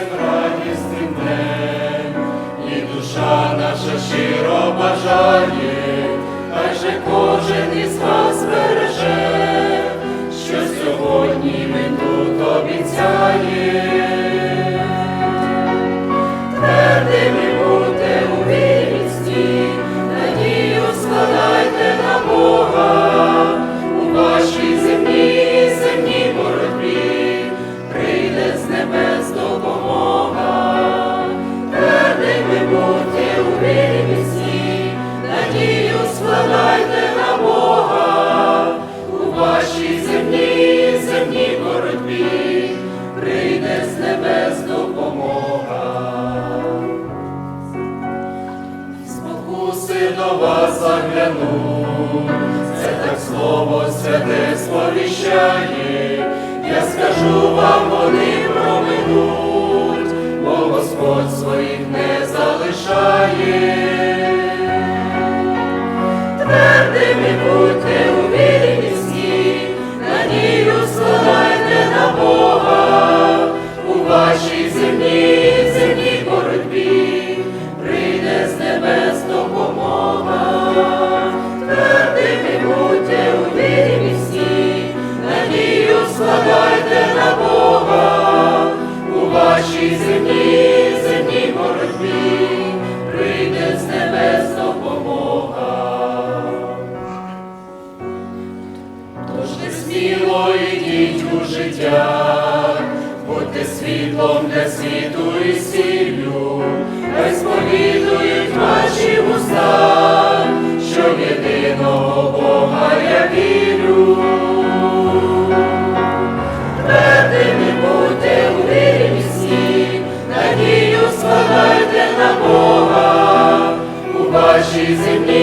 серцем радісним днем, і душа наша щиро бажає. слова загляну, це так слово святе сповіщає, я скажу вам вони. вашій землі, земній боротьбі, прийде з небес допомога. Тож не сміло йдіть у життя, будьте світлом для світу і сі. dizem